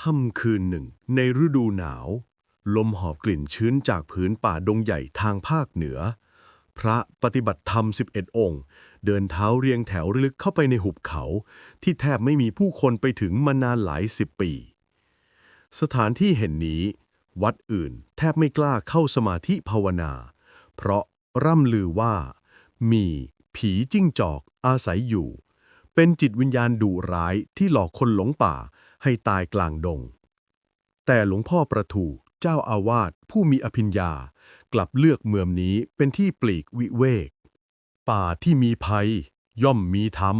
ค่ำคืนหนึ่ง ในฤดูหนาว ลมหอบกลิ่นชื้นจากผืนป่าดงใหญ่ทางภาคเหนือ พระปฏิบัติธรรม 11 องค์ เดินเท้าเรียงแถวลึกเข้าไปในหุบเขา ที่แทบไม่มีผู้คนไปถึงมานานหลายสิบปี สถานที่เห็นนี้ วัดอื่นแทบไม่กล้าเข้าสมาธิภาวนา เพราะร่ำลือว่า มีผีจิ้งจอกอาศัยอยู่ เป็นจิตวิญญาณดุร้ายที่หลอกคนหลงป่า ให้ตายกลางดง แต่หลวงพ่อประทูเจ้าอาวาสผู้มีอภิญญา กลับเลือกเมืองนี้เป็นที่ปลีกวิเวก ป่าที่มีภัย ย่อมมีธรรม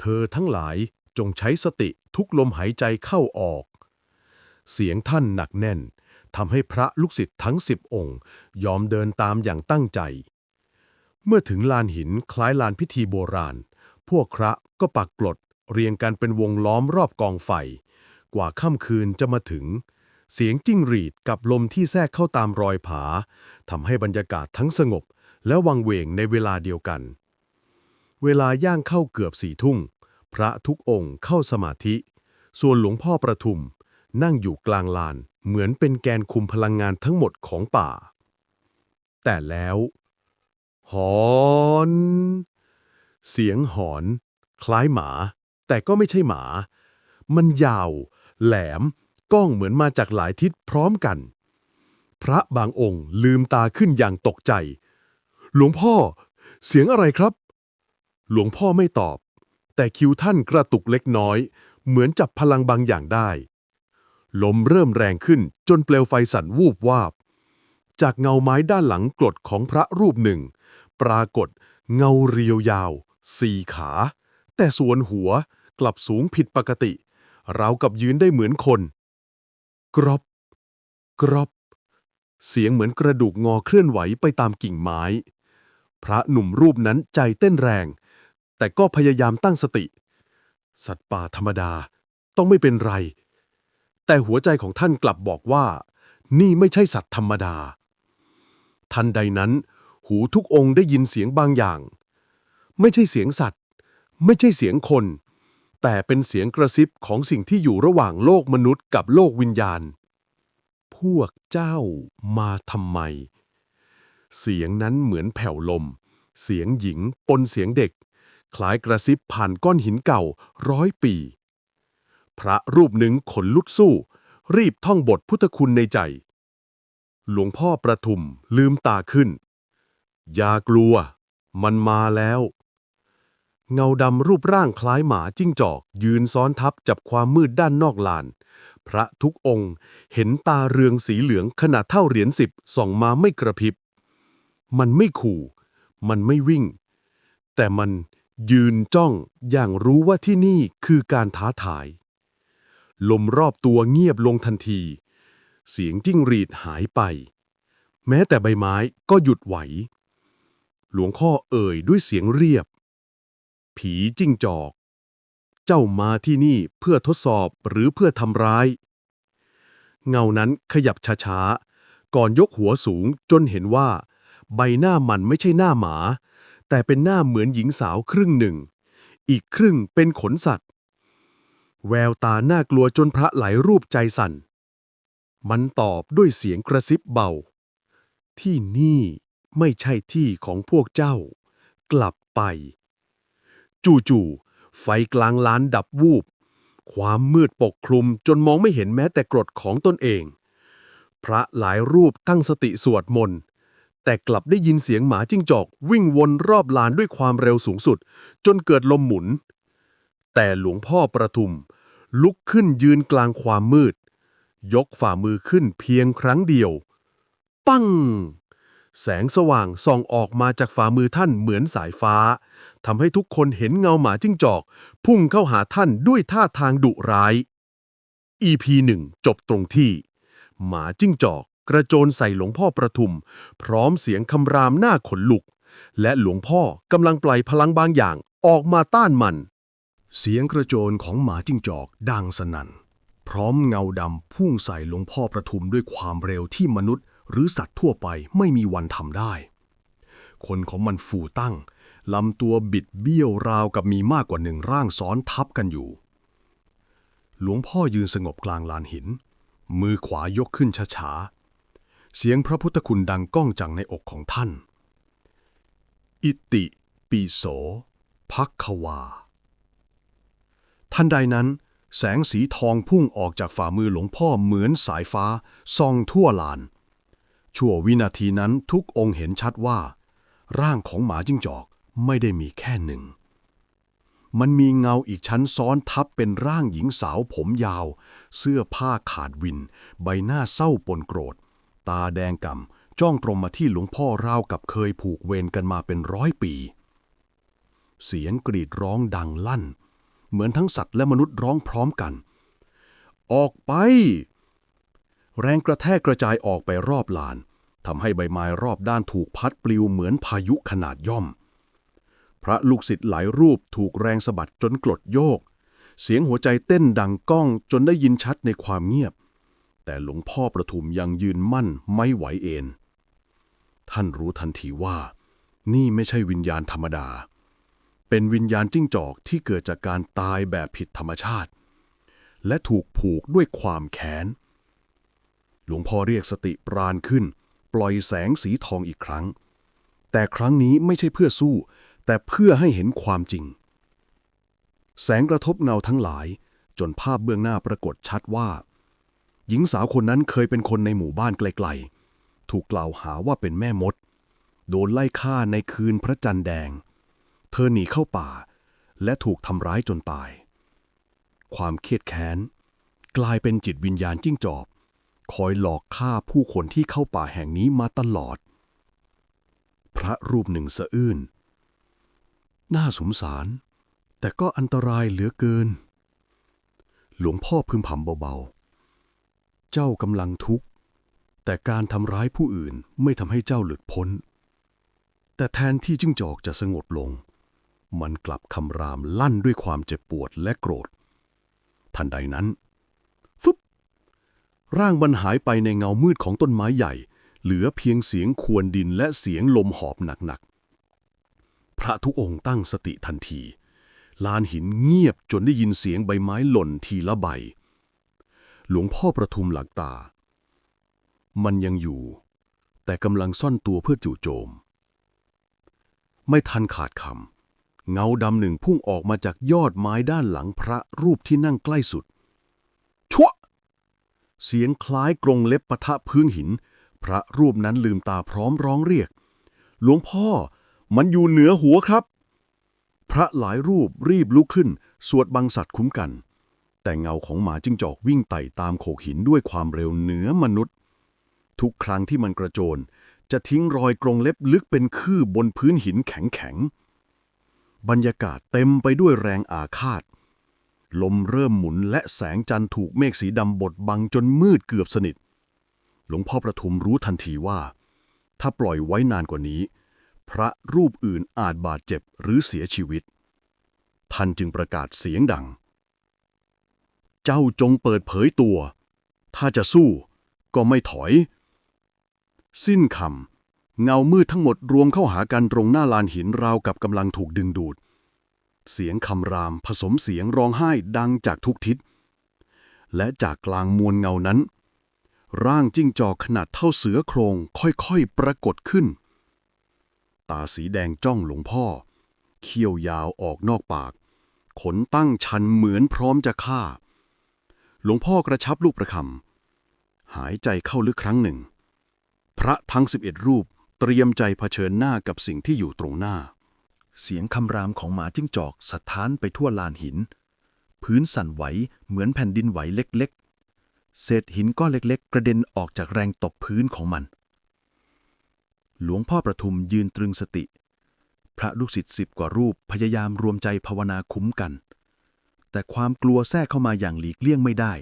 เธอทั้งหลายจงใช้สติทุกลมหายใจเข้าออก เสียงท่านหนักแน่นทำให้พระลูกศิษย์ทั้งสิบองค์ ยอมเดินตามอย่างตั้งใจ เมื่อถึงลานหินคล้ายลานพิธีโบราณ พวกพระก็ปักกลดเรียงกันเป็นวงล้อมรอบกองไฟ กว่าค่ำคืนจะมาถึง เสียงจิ้งหรีดกับลมที่แทรกเข้าตามรอยผาทำให้บรรยากาศทั้งสงบ และวังเวงในเวลาเดียวกัน เวลาย่างเข้าเกือบสี่ทุ่งพระทุกองค์เข้าสมาธิ ส่วนหลวงพ่อประทุม นั่งอยู่กลางลานเหมือนเป็นแกนคุมพลังงานทั้งหมดของป่า แต่แล้ว หอน เสียงหอน คล้ายหมา แต่ก็ไม่ใช่หมา มันยาว แหลม ก้องเหมือนมาจากหลายทิศพร้อมกัน พระบางองค์ลืมตาขึ้นอย่างตกใจ หลวงพ่อ เสียงอะไรครับ หลวงพ่อไม่ตอบ แต่คิวท่านกระตุกเล็กน้อย เหมือนจับพลังบางอย่างได้ ลมเริ่มแรงขึ้นจนเปลวไฟสั่นวูบวาบ จากเงาไม้ด้านหลังกรดของพระรูปหนึ่ง ปรากฏเงาเรียวยาวสี่ขา แต่ส่วนหัวกลับสูงผิดปกติ เรากับยืนได้เหมือนคน กรอบกรอบเสียงเหมือนกระดูกงอเคลื่อนไหวไปตามกิ่งไม้ พระหนุ่มรูปนั้นใจเต้นแรง แต่ก็พยายามตั้งสติ สัตว์ป่าธรรมดาต้องไม่เป็นไร แต่หัวใจของท่านกลับบอกว่า นี่ไม่ใช่สัตว์ธรรมดา ทันใดนั้น หูทุกองค์ได้ยินเสียงบางอย่าง ไม่ใช่เสียงสัตว์ ไม่ใช่เสียงคน แต่เป็นเสียงกระซิบของสิ่งที่อยู่ระหว่างโลกมนุษย์กับโลกวิญญาณ พวกเจ้ามาทำไม เสียงนั้นเหมือนแผ่วลม เสียงหญิงปนเสียงเด็ก คล้ายกระซิบผ่านก้อนหินเก่าร้อยปี พระรูปหนึ่งขนลุกสู้ รีบท่องบทพุทธคุณในใจ หลวงพ่อประทุมลืมตาขึ้น อย่ากลัว มันมาแล้ว เงาดำรูปร่างคล้ายหมาจิ้งจอก ยืนซ้อนทับจับความมืดด้านนอกลาน พระทุกองค์ เห็นตาเรืองสีเหลืองขนาดเท่าเหรียญสิบส่องมาไม่กระพริบ มันไม่ขู่ มันไม่วิ่ง แต่มันยืนจ้องอย่างรู้ว่าที่นี่คือการท้าทาย ลมรอบตัวเงียบลงทันที เสียงจิ้งหรีดหายไป แม้แต่ใบไม้ก็หยุดไหว หลวงพ่อเอ่ยด้วยเสียงเรียบ ผีจิ้งจอก เจ้ามาที่นี่เพื่อทดสอบหรือเพื่อทำร้าย เงานั้นขยับช้าๆ ก่อนยกหัวสูงจนเห็นว่า ใบหน้ามันไม่ใช่หน้าหมา แต่เป็นหน้าเหมือนหญิงสาวครึ่งหนึ่ง อีกครึ่งเป็นขนสัตว์ แววตาน่ากลัวจนพระหลายรูปใจสั่น มันตอบด้วยเสียงกระซิบเบา ที่นี่ไม่ใช่ที่ของพวกเจ้ากลับไป จู่ๆไฟกลางลานดับวูบ ความมืดปกคลุมจนมองไม่เห็นแม้แต่กรดของตนเอง พระหลายรูปตั้งสติสวดมนต์แต่กลับได้ยินเสียงหมาจิ้งจอก วิ่งวนรอบลานด้วยความเร็วสูงสุด จนเกิดลมหมุน แต่หลวงพ่อประทุม ลุกขึ้นยืนกลางความมืด ยกฝ่ามือขึ้นเพียงครั้งเดียว ปั้ง แสงสว่างส่องออกมาจากฝ่ามือท่านเหมือนสายฟ้าทำให้ทุกคนเห็นเงาหมาจิ้งจอก พุ่งเข้าหาท่านด้วยท่าทางดุร้าย EP 1 จบตรงที่ หมาจิ้งจอกกระโจนใส่หลวงพ่อประทุม พร้อมเสียงคำรามหน้าขนลุก และหลวงพ่อกำลังปล่อยพลังบางอย่างออกมาต้านมัน เสียงกระโจนของหมาจิ้งจอกดังสนั่น พร้อมเงาดำพุ่งใส่หลวงพ่อประทุมด้วยความเร็วที่มนุษย์ หรือสัตว์ทั่วไปไม่มีวันทำได้ คนของมันฟูตั้งลำตัวบิดเบี้ยวราวกับมีมากกว่าหนึ่งร่างซ้อนทับกันอยู่ หลวงพ่อยืนสงบกลางลานหิน มือขวายกขึ้นช้าๆ เสียงพระพุทธคุณดังก้องจังในอกของท่าน อิติปิโสภักควา ทันใดนั้น แสงสีทองพุ่งออกจากฝ่ามือหลวงพ่อเหมือนสายฟ้าส่องทั่วลาน ชั่ววินาทีนั้นทุกองค์เห็นชัดว่า ร่างของหมาจิ้งจอกไม่ได้มีแค่หนึ่ง มันมีเงาอีกชั้นซ้อนทับเป็นร่างหญิงสาวผมยาว เสื้อผ้าขาดวิน ใบหน้าเศร้าปนโกรธ ตาแดงก่ำจ้องตรงมาที่หลวงพ่อราวกับเคยผูกเวรกันมาเป็นร้อยปี เสียงกรีดร้องดังลั่น เหมือนทั้งสัตว์และมนุษย์ร้องพร้อมกัน ออกไป แรงกระแทกกระจายออกไปรอบลานทำให้ใบไม้รอบด้านถูกพัดปลิวเหมือนพายุขนาดย่อม พระลูกศิษย์หลายรูปถูกแรงสะบัดจนกลดโยก เสียงหัวใจเต้นดังก้องจนได้ยินชัดในความเงียบ แต่หลวงพ่อประทุมยังยืนมั่นไม่ไหวเอนท่านรู้ทันทีว่า นี่ไม่ใช่วิญญาณธรรมดา เป็นวิญญาณจิ้งจอกที่เกิดจากการตายแบบผิดธรรมชาติ และถูกผูกด้วยความแค้น หลวงพ่อเรียกสติปราณขึ้น ปล่อยแสงสีทองอีกครั้ง แต่ครั้งนี้ไม่ใช่เพื่อสู้ แต่เพื่อให้เห็นความจริง แสงกระทบเงาทั้งหลาย จนภาพเบื้องหน้าปรากฏชัดว่า หญิงสาวคนนั้นเคยเป็นคนในหมู่บ้านไกลๆ ถูกกล่าวหาว่าเป็นแม่มด โดนไล่ฆ่าในคืนพระจันทร์แดง เธอหนีเข้าป่า และถูกทำร้ายจนตาย ความเครียดแค้น กลายเป็นจิตวิญญาณจิ้งจอก คอยหลอกฆ่าผู้คนที่เข้าป่าแห่งนี้มาตลอด พระรูปหนึ่งสะอื้น น่าสงสาร แต่ก็อันตรายเหลือเกิน หลวงพ่อพึมพำเบาๆ เจ้ากำลังทุกข์ แต่การทำร้ายผู้อื่นไม่ทำให้เจ้าหลุดพ้น แต่แทนที่จิ้งจอกจะสงบลง มันกลับคำรามลั่นด้วยความเจ็บปวดและโกรธ ทันใดนั้น ร่างมันหายไปในเงามืดของต้นไม้ใหญ่ เหลือเพียงเสียงควรดินและเสียงลมหอบหนักๆ พระทุกองค์ตั้งสติทันที ลานหินเงียบจนได้ยินเสียงใบไม้หล่นทีละใบ หลวงพ่อประทุมหลักตา มันยังอยู่ แต่กำลังซ่อนตัวเพื่อจู่โจม ไม่ทันขาดคำเงาดำหนึ่งพุ่งออกมาจากยอดไม้ด้านหลังพระรูปที่นั่งใกล้สุดชั่ว เสียงคล้ายกรงเล็บปะทะพื้นหิน พระรูปนั้นลืมตาพร้อมร้องเรียก หลวงพ่อ มันอยู่เหนือหัวครับ พระหลายรูปรีบลุกขึ้น สวดบังสัตว์คุ้มกัน แต่เงาของหมาจิ้งจอกวิ่งไต่ตามโขกหินด้วยความเร็วเหนือมนุษย์ ทุกครั้งที่มันกระโจน จะทิ้งรอยกรงเล็บลึกเป็นคืบบนพื้นหินแข็งๆบรรยากาศเต็มไปด้วยแรงอาฆาต ลมเริ่มหมุนและแสงจันทร์ถูกเมฆสีดำบดบังจนมืดเกือบสนิท หลวงพ่อประทุมรู้ทันทีว่า ถ้าปล่อยไว้นานกว่านี้ พระรูปอื่นอาจบาดเจ็บหรือเสียชีวิต ท่านจึงประกาศเสียงดัง เจ้าจงเปิดเผยตัว ถ้าจะสู้ก็ไม่ถอย สิ้นคำเงามืดทั้งหมดรวมเข้าหากันตรงหน้าลานหินราวกับกำลังถูกดึงดูด เสียงคำรามผสมเสียงร้องไห้ดังจากทุกทิศ และจากกลางมวลเงานั้น ร่างจิ้งจอกขนาดเท่าเสือโครงค่อยๆปรากฏขึ้น ตาสีแดงจ้องหลวงพ่อ เขี้ยวยาวออกนอกปาก ขนตั้งชันเหมือนพร้อมจะฆ่า หลวงพ่อกระชับลูกประคำหายใจเข้าลึกครั้งหนึ่ง พระทั้ง11รูปเตรียมใจเผชิญหน้ากับสิ่งที่อยู่ตรงหน้า เสียงคำรามของหมาจิ้งจอกสะท้านไปทั่วลานหิน พื้นสั่นไหวเหมือนแผ่นดินไหวเล็กๆ เศษหินก้อนเล็กๆ กระเด็นออกจากแรงตบพื้นของมัน หลวงพ่อประทุมยืนตรึงสติ พระลูกศิษย์สิบกว่ารูปพยายามรวมใจภาวนาคุ้มกัน แต่ความกลัวแทรกเข้ามาอย่างหลีกเลี่ยงไม่ได้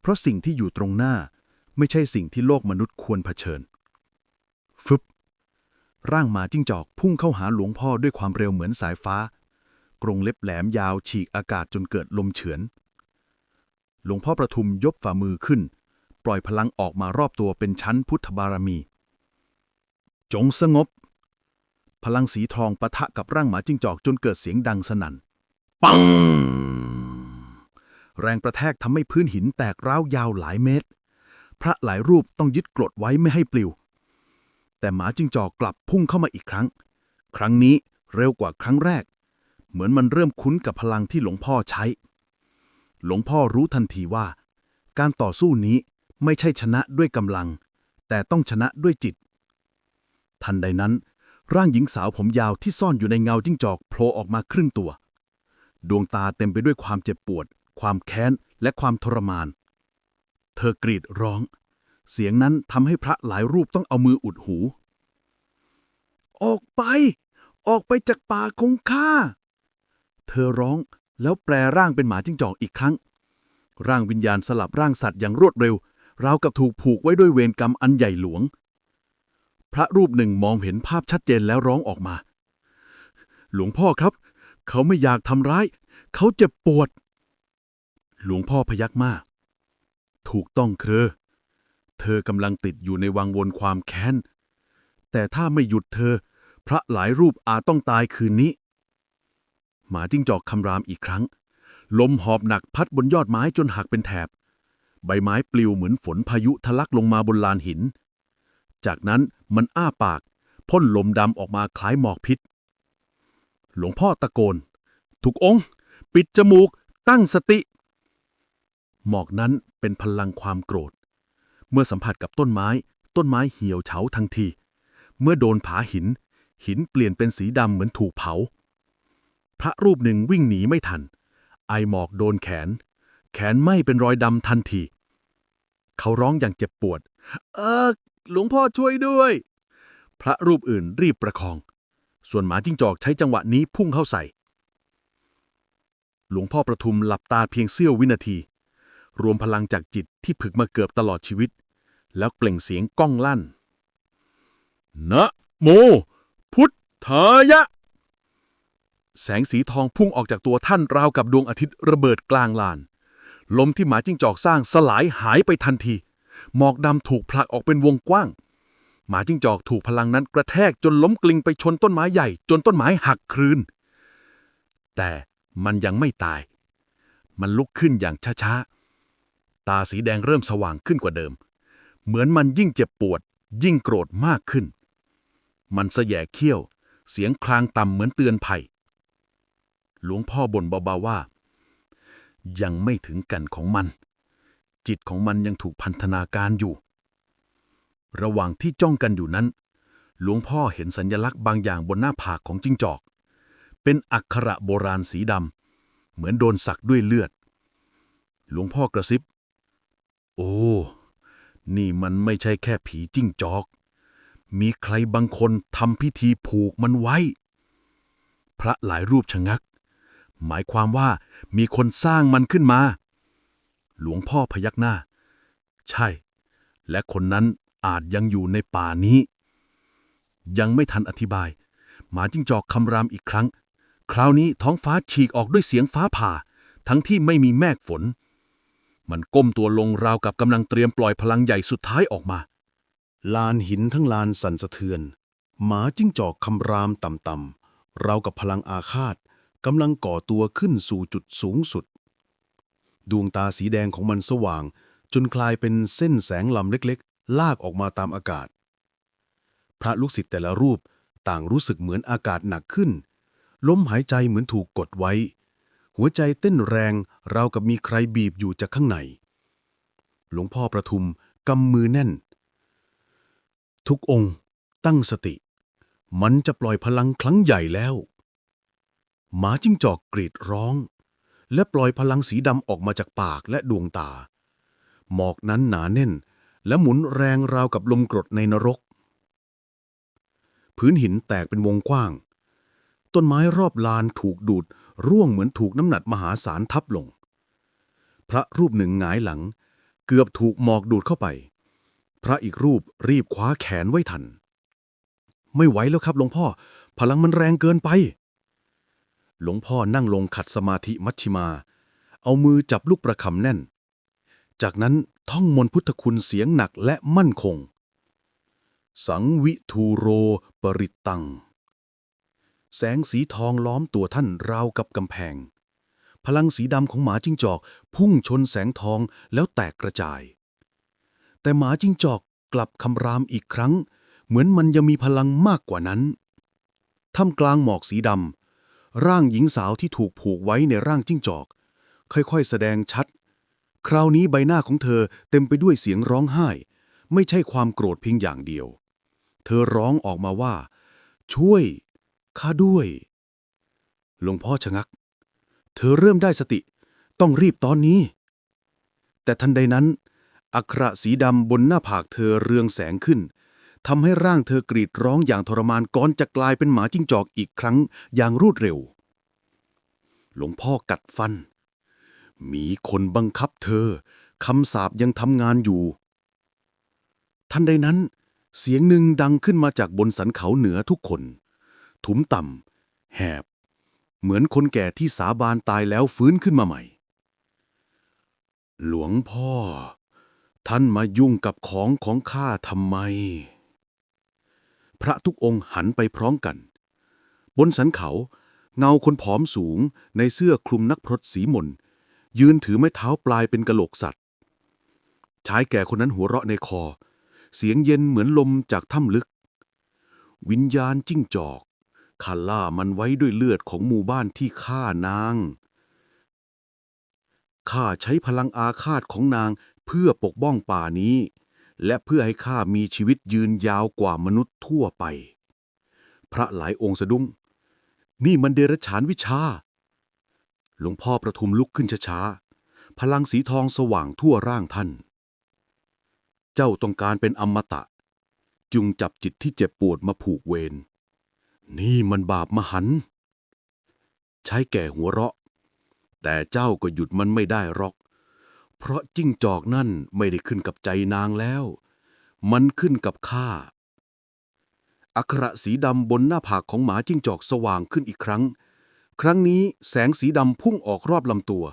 เพราะสิ่งที่อยู่ตรงหน้าไม่ใช่สิ่งที่โลกมนุษย์ควรเผชิญ ฟึบ ร่างหมาจิ้งจอกพุ่งเข้าหาหลวงพ่อด้วยความเร็วเหมือนสายฟ้า กรงเล็บแหลมยาวฉีกอากาศจนเกิดลมเฉือน หลวงพ่อประทุมยกฝ่ามือขึ้น ปล่อยพลังออกมารอบตัวเป็นชั้นพุทธบารมี จงสงบ พลังสีทองปะทะกับร่างหมาจิ้งจอกจนเกิดเสียงดังสนั่น ปัง แรงประแทกทำให้พื้นหินแตกร้าวยาวหลายเมตร พระหลายรูปต้องยึดกรดไว้ไม่ให้ปลิว แต่หมาจิงจอกกลับพุ่งเข้ามาอีกครั้ง ครั้งนี้เร็วกว่าครั้งแรก เหมือนมันเริ่มคุ้นกับพลังที่หลวงพ่อใช้ หลวงพ่อรู้ทันทีว่า การต่อสู้นี้ไม่ใช่ชนะด้วยกำลัง แต่ต้องชนะด้วยจิต ทันใดนั้น ร่างหญิงสาวผมยาวที่ซ่อนอยู่ในเงาจิ้งจอกโผล่ออกมาครึ่งตัว ดวงตาเต็มไปด้วยความเจ็บปวด ความแค้น และความทรมาน เธอกรีดร้อง เสียงนั้นทำให้พระหลายรูปต้องเอามืออุดหู ออกไป ออกไปจากป่าของข้า เธอร้องแล้วแปลร่างเป็นหมาจิ้งจอกอีกครั้ง ร่างวิญญาณสลับร่างสัตว์อย่างรวดเร็ว ราวกับถูกผูกไว้ด้วยเวรกรรมอันใหญ่หลวง พระรูปหนึ่งมองเห็นภาพชัดเจนแล้วร้องออกมา หลวงพ่อครับ เขาไม่อยากทำร้าย เขาเจ็บปวด หลวงพ่อพยักหน้าถูกต้องเคอ เธอกำลังติดอยู่ในวังวนความแค้น แต่ถ้าไม่หยุดเธอ พระหลายรูปอาจต้องตายคืนนี้ หมาจิ้งจอกคำรามอีกครั้ง ลมหอบหนักพัดบนยอดไม้จนหักเป็นแถบ ใบไม้ปลิวเหมือนฝนพายุทะลักลงมาบนลานหิน จากนั้นมันอ้าปากพ่นลมดำออกมาคล้ายหมอกพิษ หลวงพ่อตะโกน ทุกองค์ ปิดจมูก ตั้งสติ หมอกนั้นเป็นพลังความโกรธ เมื่อสัมผัสกับต้นไม้ ต้นไม้เหี่ยวเฉาทันที เมื่อโดนผาหิน หินเปลี่ยนเป็นสีดำเหมือนถูกเผา พระรูปหนึ่งวิ่งหนีไม่ทัน ไอหมอกโดนแขน แขนไหม้เป็นรอยดำทันที เขาร้องอย่างเจ็บปวด เออหลวงพ่อช่วยด้วย พระรูปอื่นรีบประคอง ส่วนหมาจิ้งจอกใช้จังหวะนี้พุ่งเข้าใส่ หลวงพ่อประทุมหลับตาเพียงเสี้ยววินาที รวมพลังจากจิตที่ผึกมาเกือบตลอดชีวิต แล้วเปล่งเสียงก้องลั่น นะโม พุทธายะ แสงสีทองพุ่งออกจากตัวท่านราวกับดวงอาทิตย์ระเบิดกลางลาน ลมที่หมาจิ้งจอกสร้างสลายหายไปทันที หมอกดำถูกผลักออกเป็นวงกว้าง หมาจิ้งจอกถูกพลังนั้นกระแทกจนล้มกลิ้งไปชนต้นไม้ใหญ่ จนต้นไม้หักคลืนแต่มันยังไม่ตาย มันลุกขึ้นอย่างช้าๆ ตาสีแดงเริ่มสว่างขึ้นกว่าเดิม เหมือนมันยิ่งเจ็บปวด ยิ่งโกรธมากขึ้น มันแสแยเขี้ยว เสียงคลางต่ำเหมือนเตือนภัย หลวงพ่อบ่นเบาๆว่า ยังไม่ถึงกันของมัน จิตของมันยังถูกพันธนาการอยู่ ระหว่างที่จ้องกันอยู่นั้น หลวงพ่อเห็นสัญญลักษณ์บางอย่างบนหน้าผากของจิ้งจอก เป็นอักขระโบราณสีดำเหมือนโดนสักด้วยเลือด หลวงพ่อกระซิบ โอ้ นี่มันไม่ใช่แค่ผีจิ้งจอก มีใครบางคนทำพิธีผูกมันไว้ พระหลายรูปชะงัก หมายความว่ามีคนสร้างมันขึ้นมา หลวงพ่อพยักหน้า ใช่ และคนนั้นอาจยังอยู่ในป่านี้ ยังไม่ทันอธิบาย หมาจิ้งจอกคำรามอีกครั้ง คราวนี้ท้องฟ้าฉีกออกด้วยเสียงฟ้าผ่า ทั้งที่ไม่มีแมฆฝน มันก้มตัวลงราวกับกำลังเตรียมปล่อยพลังใหญ่สุดท้ายออกมา ลานหินทั้งลานสั่นสะเทือน หมาจิ้งจอกคำรามต่ำๆราวกับพลังอาฆาตกำลังก่อตัวขึ้นสู่จุดสูงสุด ดวงตาสีแดงของมันสว่าง จนกลายเป็นเส้นแสงลำเล็กๆ ลากออกมาตามอากาศ พระลูกศิษย์แต่ละรูปต่างรู้สึกเหมือนอากาศหนักขึ้น ลมหายใจเหมือนถูกกดไว้ หัวใจเต้นแรงราวกับมีใครบีบอยู่จากข้างใน หลวงพ่อประทุมกำมือแน่น ทุกองค์ตั้งสติ มันจะปล่อยพลังครั้งใหญ่แล้ว หมาจิ้งจอกกรีดร้อง และปล่อยพลังสีดำออกมาจากปากและดวงตา หมอกนั้นหนาแน่น และหมุนแรงราวกับลมกรดในนรก พื้นหินแตกเป็นวงกว้าง ต้นไม้รอบลานถูกดูด ร่วงเหมือนถูกน้ำหนักมหาศาลทับลง พระรูปหนึ่งหงายหลัง เกือบถูกหมอกดูดเข้าไป พระอีกรูปรีบคว้าแขนไว้ทัน ไม่ไหวแล้วครับหลวงพ่อ พลังมันแรงเกินไป หลวงพ่อนั่งลงขัดสมาธิมัชชิมา เอามือจับลูกประคำแน่น จากนั้นท่องมนต์พุทธคุณเสียงหนักและมั่นคง สังวิทูโรปริตตัง แสงสีทองล้อมตัวท่านราวกับกำแพง พลังสีดำของหมาจิ้งจอก พุ่งชนแสงทองแล้วแตกกระจาย แต่หมาจิ้งจอกกลับคำรามอีกครั้ง เหมือนมันยังมีพลังมากกว่านั้นท่ามกลางหมอกสีดำร่างหญิงสาวที่ถูกผูกไว้ในร่างจิ้งจอก ค่อยๆ แสดงชัด คราวนี้ใบหน้าของเธอเต็มไปด้วยเสียงร้องไห้ ไม่ใช่ความโกรธเพียงอย่างเดียว เธอร้องออกมาว่า ช่วย ข้าด้วย หลวงพ่อชะงัก เธอเริ่มได้สติ ต้องรีบตอนนี้ แต่ทันใดนั้น อักระสีดำบนหน้าผากเธอเรืองแสงขึ้นทำให้ร่างเธอกรีดร้องอย่างทรมานก่อนจะกลายเป็นหมาจิ้งจอกอีกครั้งอย่างรวดเร็ว หลวงพ่อกัดฟัน มีคนบังคับเธอคำสาปยังทำงานอยู่ ทันใดนั้น เสียงหนึ่งดังขึ้นมาจากบนสันเขาเหนือทุกคน ทุ้มต่ำแหบ เหมือนคนแก่ที่สาบานตายแล้วฟื้นขึ้นมาใหม่ หลวงพ่อ ท่านมายุ่งกับของของข้าทำไม พระทุกองค์หันไปพร้อมกัน บนสันเขาเงาคนผอมสูงในเสื้อคลุมนักพรตสีมน ยืนถือไม้เท้าปลายเป็นกะโหลกสัตว์ ชายแก่คนนั้นหัวเราะในคอ เสียงเย็นเหมือนลมจากถ้ำลึก วิญญาณจิ้งจอก ข้าล่ามันไว้ด้วยเลือดของหมู่บ้านที่ฆ่านาง ข้าใช้พลังอาฆาตของนางเพื่อปกป้องป่านี้ และเพื่อให้ข้ามีชีวิตยืนยาวกว่ามนุษย์ทั่วไป พระหลายองค์สะดุ้ง นี่มันเดรัจฉานวิชา หลวงพ่อประทุมลุกขึ้นช้าๆ พลังสีทองสว่างทั่วร่างท่าน เจ้าต้องการเป็นอมตะจุงจับจิตที่เจ็บปวดมาผูกเวร นี่มันบาปมหันต์ใช้แก่หัวเราะ แต่เจ้าก็หยุดมันไม่ได้หรอก เพราะจิ้งจอกนั่นไม่ได้ขึ้นกับใจนางแล้ว มันขึ้นกับข้า อักระสีดำบนหน้าผากของหมาจิ้งจอกสว่างขึ้นอีกครั้ง ครั้งนี้แสงสีดำพุ่งออกรอบลำตัว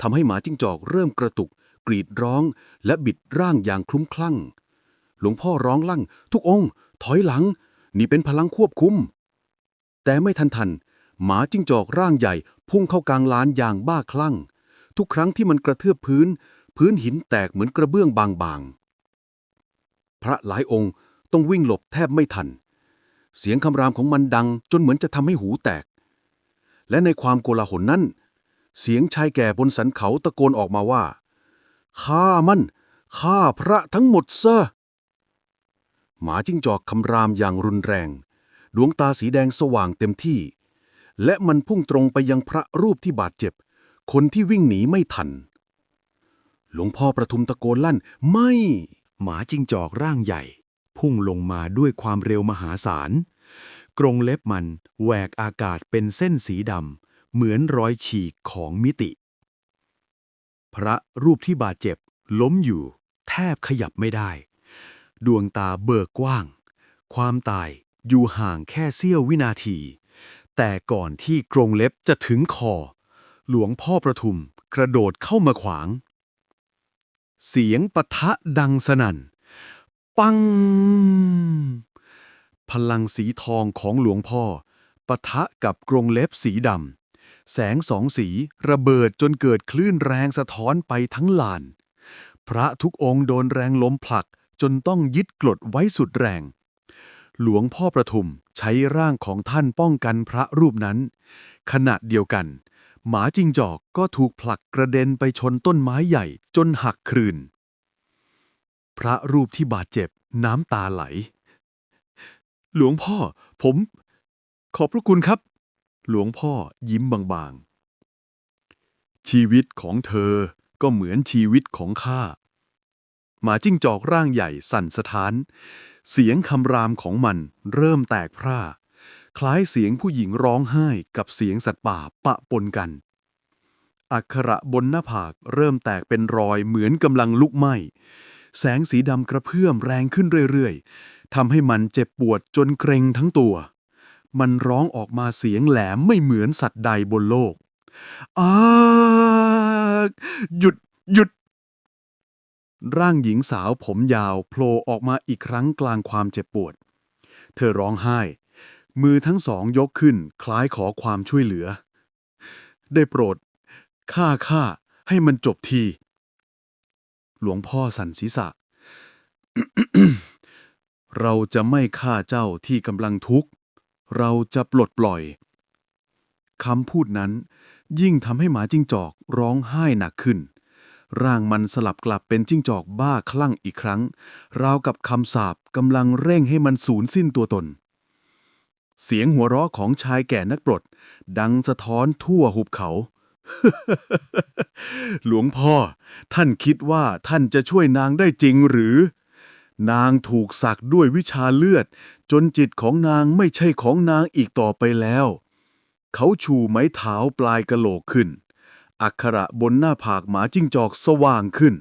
ทำให้หมาจิ้งจอกเริ่มกระตุก กรีดร้อง และบิดร่างอย่างคลุ้มคลั่ง หลวงพ่อร้องลั่นทุกองค์ ถอยหลัง นี่เป็นพลังควบคุม แต่ไม่ทันทัน หมาจิ้งจอกร่างใหญ่ พุ่งเข้ากลางลานอย่างบ้าคลั่ง ทุกครั้งที่มันกระเทือบพื้น พื้นหินแตกเหมือนกระเบื้องบางๆ พระหลายองค์ต้องวิ่งหลบแทบไม่ทัน เสียงคำรามของมันดังจนเหมือนจะทำให้หูแตก และในความโกลาหลนั้น เสียงชายแก่บนสันเขาตะโกนออกมาว่าข้ามันข้าพระทั้งหมดเซอหมาจิ้งจอกคำรามอย่างรุนแรง ดวงตาสีแดงสว่างเต็มที่ และมันพุ่งตรงไปยังพระรูปที่บาดเจ็บ คนที่วิ่งหนีไม่ทัน หลวงพ่อประทุมตะโกนลั่น ไม่ หมาจิงจอกร่างใหญ่ พุ่งลงมาด้วยความเร็วมหาศาล กรงเล็บมันแหวกอากาศเป็นเส้นสีดำ เหมือนรอยฉีกของมิติ พระรูปที่บาดเจ็บ ล้มอยู่ แทบขยับไม่ได้ ดวงตาเบิกกว้าง ความตาย อยู่ห่างแค่เสี้ยววินาที แต่ก่อนที่กรงเล็บจะถึงคอ หลวงพ่อประทุมกระโดดเข้ามาขวาง เสียงปะทะดังสนั่น ปัง พลังสีทองของหลวงพ่อปะทะกับกรงเล็บสีดำ แสงสองสีระเบิดจนเกิดคลื่นแรงสะท้อนไปทั้งลาน พระทุกองค์โดนแรงล้มผลักจนต้องยึดกรดไว้สุดแรง หลวงพ่อประทุมใช้ร่างของท่านป้องกันพระรูปนั้น ขณะเดียวกัน หมาจิงจอกก็ถูกผลักกระเด็นไปชนต้นไม้ใหญ่จนหักคลืน พระรูปที่บาดเจ็บน้ำตาไหล หลวงพ่อ ผม ขอบพระคุณครับ หลวงพ่อยิ้มบางๆ ชีวิตของเธอก็เหมือนชีวิตของข้าหมาจิ้งจอกร่างใหญ่สั่นสะท้าน เสียงคำรามของมันเริ่มแตกพร่า คล้ายเสียงผู้หญิงร้องไห้กับเสียงสัตว์ป่าปะปนกัน อักขระบนหน้าผากเริ่มแตกเป็นรอยเหมือนกำลังลุกไหม้ แสงสีดำกระเพื่อมแรงขึ้นเรื่อยๆทำให้มันเจ็บปวดจนเกรงทั้งตัว มันร้องออกมาเสียงแหลมไม่เหมือนสัตว์ใดบนโลกอากหยุดหยุด ร่างหญิงสาวผมยาวโผล่ออกมาอีกครั้งกลางความเจ็บปวด เธอร้องไห้ มือทั้งสองยกขึ้น คล้ายขอความช่วยเหลือ ได้โปรดฆ่าข้าให้มันจบที หลวงพ่อสันศีรษะ เราจะไม่ฆ่าเจ้าที่กำลังทุกข์ เราจะปลดปล่อยคำพูดนั้นยิ่งทำให้หมาจิ้งจอกร้องไห้หนักขึ้น ร่างมันสลับกลับเป็นจิ้งจอกบ้าคลั่งอีกครั้ง ราวกับคำสาปกำลังเร่งให้มันสูญสิ้นตัวตน เสียงหัวเราะของชายแก่นักปลด ดังสะท้อนทั่วหุบเขา หลวงพ่อ ท่านคิดว่าท่านจะช่วยนางได้จริงหรือ นางถูกสักด้วยวิชาเลือด จนจิตของนางไม่ใช่ของนางอีกต่อไปแล้ว เขาชูไม้เท้าปลายกะโหลกขึ้น อักขระบนหน้าผากหมาจิ้งจอกสว่างขึ้น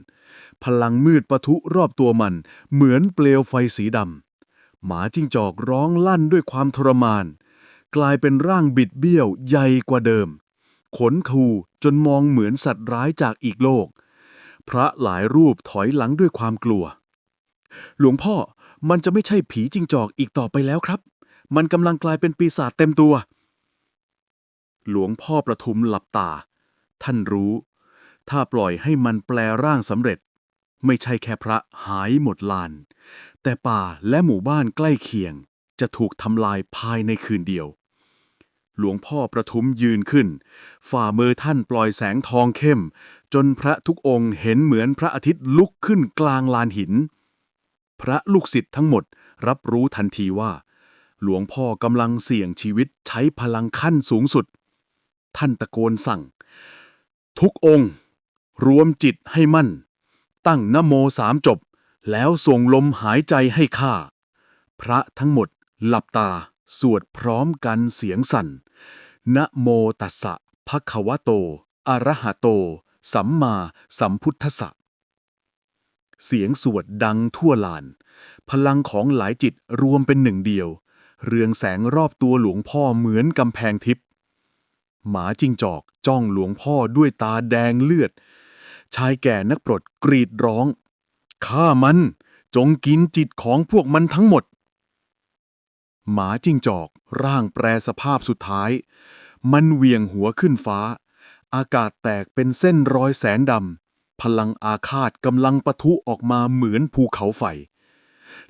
พลังมืดปะทุรอบตัวมัน เหมือนเปลวไฟสีดำหมาจิ้งจอกร้องลั่นด้วยความทรมาน กลายเป็นร่างบิดเบี้ยวใหญ่กว่าเดิม ขนคูจนมองเหมือนสัตว์ร้ายจากอีกโลก พระหลายรูปถอยหลังด้วยความกลัว หลวงพ่อมันจะไม่ใช่ผีจิงจอกอีกต่อไปแล้วครับ มันกำลังกลายเป็นปีศาจเต็มตัว หลวงพ่อประทุมหลับตา ท่านรู้ ถ้าปล่อยให้มันแปลร่างสำเร็จ ไม่ใช่แค่พระหายหมดลาน แต่ป่าและหมู่บ้านใกล้เคียง จะถูกทำลายภายในคืนเดียว หลวงพ่อประทุมยืนขึ้น ฝ่ามือท่านปล่อยแสงทองเข้ม จนพระทุกองค์เห็นเหมือนพระอาทิตย์ลุกขึ้นกลางลานหิน พระลูกศิษย์ทั้งหมดรับรู้ทันทีว่า หลวงพ่อกำลังเสี่ยงชีวิตใช้พลังขั้นสูงสุด ท่านตะโกนสั่ง ทุกองค์ รวมจิตให้มั่น ตั้งนโมสามจบ แล้วส่งลมหายใจให้ข้า พระทั้งหมดหลับตา สวดพร้อมกันเสียงสั่น นะโมตัสสะภะคะวะโต อะระหะโต สัมมาสัมพุทธสสะเสียงสวดดังทั่วลาน พลังของหลายจิตรวมเป็นหนึ่งเดียว เรืองแสงรอบตัวหลวงพ่อเหมือนกำแพงทิพย์ หมาจิงจอก จ้องหลวงพ่อด้วยตาแดงเลือด ชายแก่นักปลดกรีดร้องฆ่ามัน จงกินจิตของพวกมันทั้งหมด หมาจิงจอกร่างแปรสภาพสุดท้าย มันเวียงหัวขึ้นฟ้า อากาศแตกเป็นเส้นรอยแสนดำพลังอาฆาตกำลังปะทุออกมาเหมือนภูเขาไฟ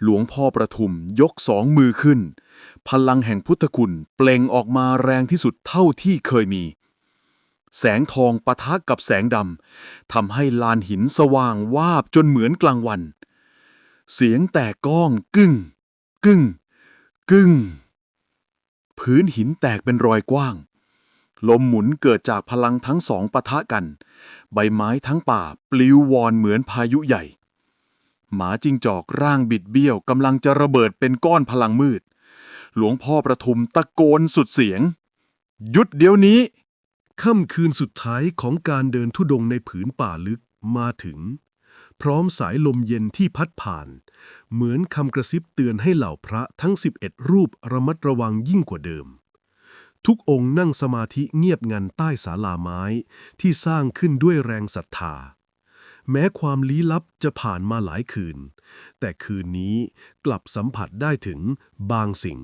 หลวงพ่อประทุมยกสองมือขึ้น พลังแห่งพุทธคุณเปล่งออกมาแรงที่สุดเท่าที่เคยมี แสงทองปะทะกับแสงดำทำให้ลานหินสว่างวาบจนเหมือนกลางวัน เสียงแตกก้องกึ้ง กึ้ง กึ้ง พื้นหินแตกเป็นรอยกว้างลมหมุนเกิดจากพลังทั้งสองปะทะกัน ใบไม้ทั้งป่าปลิววอนเหมือนพายุใหญ่ หมาจิงจอกร่างบิดเบี้ยวกำลังจะระเบิดเป็นก้อนพลังมืด หลวงพ่อประทุมตะโกนสุดเสียง หยุดเดี๋ยวนี้ ค่ำคืนสุดท้ายของการเดินทุดงในผืนป่าลึกมาถึง พร้อมสายลมเย็นที่พัดผ่าน เหมือนคำกระซิบเตือนให้เหล่าพระทั้ง 11 รูประมัดระวังยิ่งกว่าเดิมทุกองค์นั่งสมาธิเงียบงันใต้ศาลาไม้ที่สร้างขึ้นด้วยแรงศรัทธา แม้ความลี้ลับจะผ่านมาหลายคืน แต่คืนนี้กลับสัมผัสได้ถึงบางสิ่ง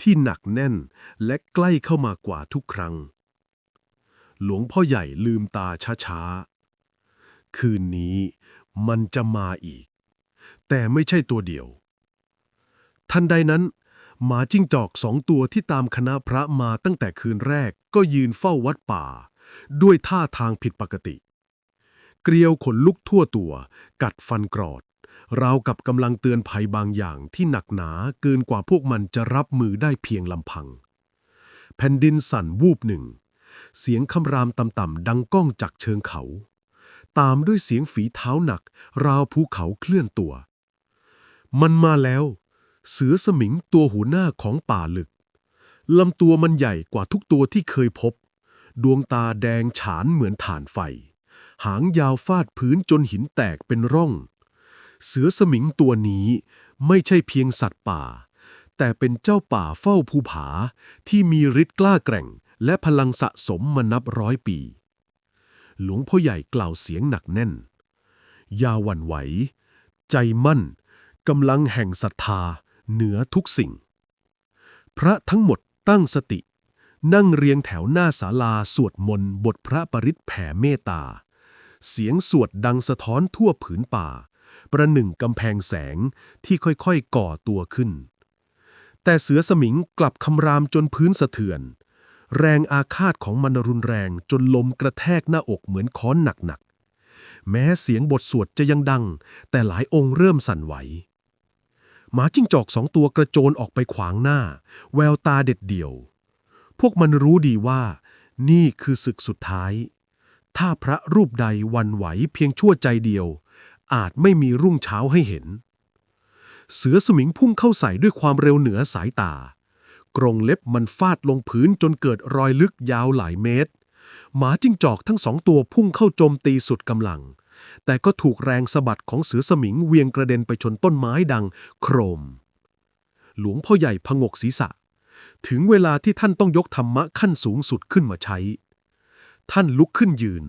ที่หนักแน่นและใกล้เข้ามากว่าทุกครั้ง หลวงพ่อใหญ่ลืมตาช้าๆ คืนนี้มันจะมาอีก แต่ไม่ใช่ตัวเดียว ทันใดนั้น หมาจิ้งจอกสองตัวที่ตามคณะพระมาตั้งแต่คืนแรกก็ยืนเฝ้าวัดป่า ด้วยท่าทางผิดปกติ เกลียวขนลุกทั่วตัว กัดฟันกรอดราวกับกำลังเตือนภัยบางอย่างที่หนักหนาเกินกว่าพวกมันจะรับมือได้เพียงลำพัง แผ่นดินสั่นวูบหนึ่ง เสียงคำรามต่ำๆดังก้องจากเชิงเขา ตามด้วยเสียงฝีเท้าหนัก ราวภูเขาเคลื่อนตัว มันมาแล้ว เสือสมิงตัวหัวหน้าของป่าลึกลำตัวมันใหญ่กว่าทุกตัวที่เคยพบ ดวงตาแดงฉานเหมือนถ่านไฟ หางยาวฟาดพื้นจนหินแตกเป็นร่อง เสือสมิงตัวนี้ไม่ใช่เพียงสัตว์ป่า แต่เป็นเจ้าป่าเฝ้าภูผาที่มีฤทธิ์กล้าแกร่ง และพลังสะสมมานับร้อยปี หลวงพ่อใหญ่กล่าวเสียงหนักแน่น อย่าหวั่นไหว ใจมั่นกำลังแห่งศรัทธาเหนือทุกสิ่ง พระทั้งหมดตั้งสติ นั่งเรียงแถวหน้าศาลาสวดมนต์บทพระปริตแผ่เมตตา เสียงสวดดังสะท้อนทั่วผืนป่า ประหนึ่งกำแพงแสงที่ค่อยๆก่อตัวขึ้น แต่เสือสมิงกลับคำรามจนพื้นสะเทือน แรงอาฆาตของมันรุนแรงจนลมกระแทกหน้าอกเหมือนค้อนหนักๆ แม้เสียงบทสวดจะยังดัง แต่หลายองค์เริ่มสั่นไหวหมาจิ้งจอกสองตัวกระโจนออกไปขวางหน้า แววตาเด็ดเดี่ยว พวกมันรู้ดีว่า นี่คือศึกสุดท้าย ถ้าพระรูปใดวันไหวเพียงชั่วใจเดียว อาจไม่มีรุ่งเช้าให้เห็น เสือสมิงพุ่งเข้าใส่ด้วยความเร็วเหนือสายตากรงเล็บมันฟาดลงพื้นจนเกิดรอยลึกยาวหลายเมตร หมาจิ้งจอกทั้งสองตัวพุ่งเข้าโจมตีสุดกำลัง แต่ก็ถูกแรงสะบัดของเสือสมิงเวียงกระเด็นไปชนต้นไม้ดัง โครม หลวงพ่อใหญ่พงกศีรษะ ถึงเวลาที่ท่านต้องยกธรรมะขั้นสูงสุดขึ้นมาใช้ ท่านลุกขึ้นยืน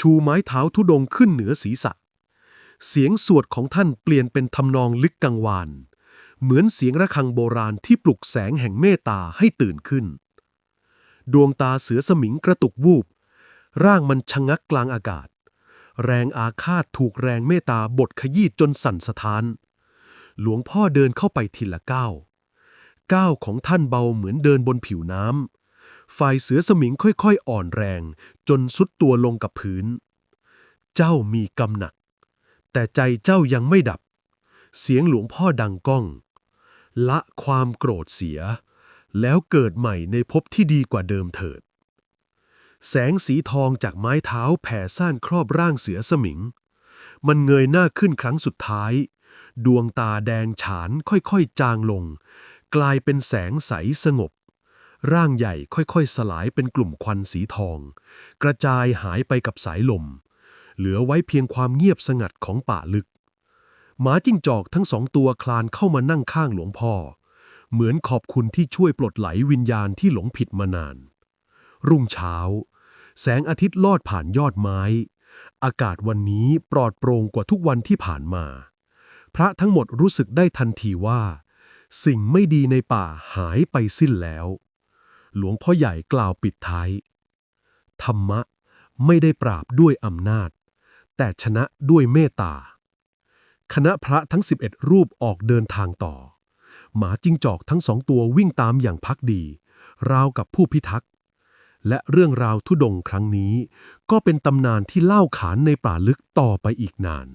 ชูไม้เท้าทุดงขึ้นเหนือศีรษะ เสียงสวดของท่านเปลี่ยนเป็นทำนองลึกกังวาน เหมือนเสียงระฆังโบราณที่ปลุกแสงแห่งเมตตาให้ตื่นขึ้น ดวงตาเสือสมิงกระตุกวูบ ร่างมันชะงักกลางอากาศ แรงอาฆาตถูกแรงเมตตาบดขยี้จนสั่นสะท้าน หลวงพ่อเดินเข้าไปทีละก้าวก้าวของท่านเบาเหมือนเดินบนผิวน้ำ ฝ่ายเสือสมิงค่อยๆ อ่อนแรง จนสุดตัวลงกับพื้น เจ้ามีกำหนัก แต่ใจเจ้ายังไม่ดับ เสียงหลวงพ่อดังก้อง ละความโกรธเสีย แล้วเกิดใหม่ในภพที่ดีกว่าเดิมเถิด แสงสีทองจากไม้เท้าแผ่ซ่านครอบร่างเสือสมิง มันเงยหน้าขึ้นครั้งสุดท้าย ดวงตาแดงฉานค่อยๆ จางลง กลายเป็นแสงใสสงบ ร่างใหญ่ค่อยๆ สลายเป็นกลุ่มควันสีทอง กระจายหายไปกับสายลม เหลือไว้เพียงความเงียบสงัดของป่าลึก หมาจิ้งจอกทั้งสองตัวคลานเข้ามานั่งข้างหลวงพ่อ เหมือนขอบคุณที่ช่วยปลดไหลวิญญาณที่หลงผิดมานาน รุ่งเช้า แสงอาทิตย์ลอดผ่านยอดไม้ อากาศวันนี้ปลอดโปร่งกว่าทุกวันที่ผ่านมา พระทั้งหมดรู้สึกได้ทันทีว่า สิ่งไม่ดีในป่าหายไปสิ้นแล้ว หลวงพ่อใหญ่กล่าวปิดท้าย ธรรมะไม่ได้ปราบด้วยอำนาจ แต่ชนะด้วยเมตตา คณะพระทั้ง 11 รูปออกเดินทางต่อ หมาจิ้งจอกทั้งสองตัววิ่งตามอย่างพักดี ราวกับผู้พิทักษ์ และเรื่องราวทุดงค์ครั้งนี้ ก็เป็นตำนานที่เล่าขานในป่าลึกต่อไปอีกนาน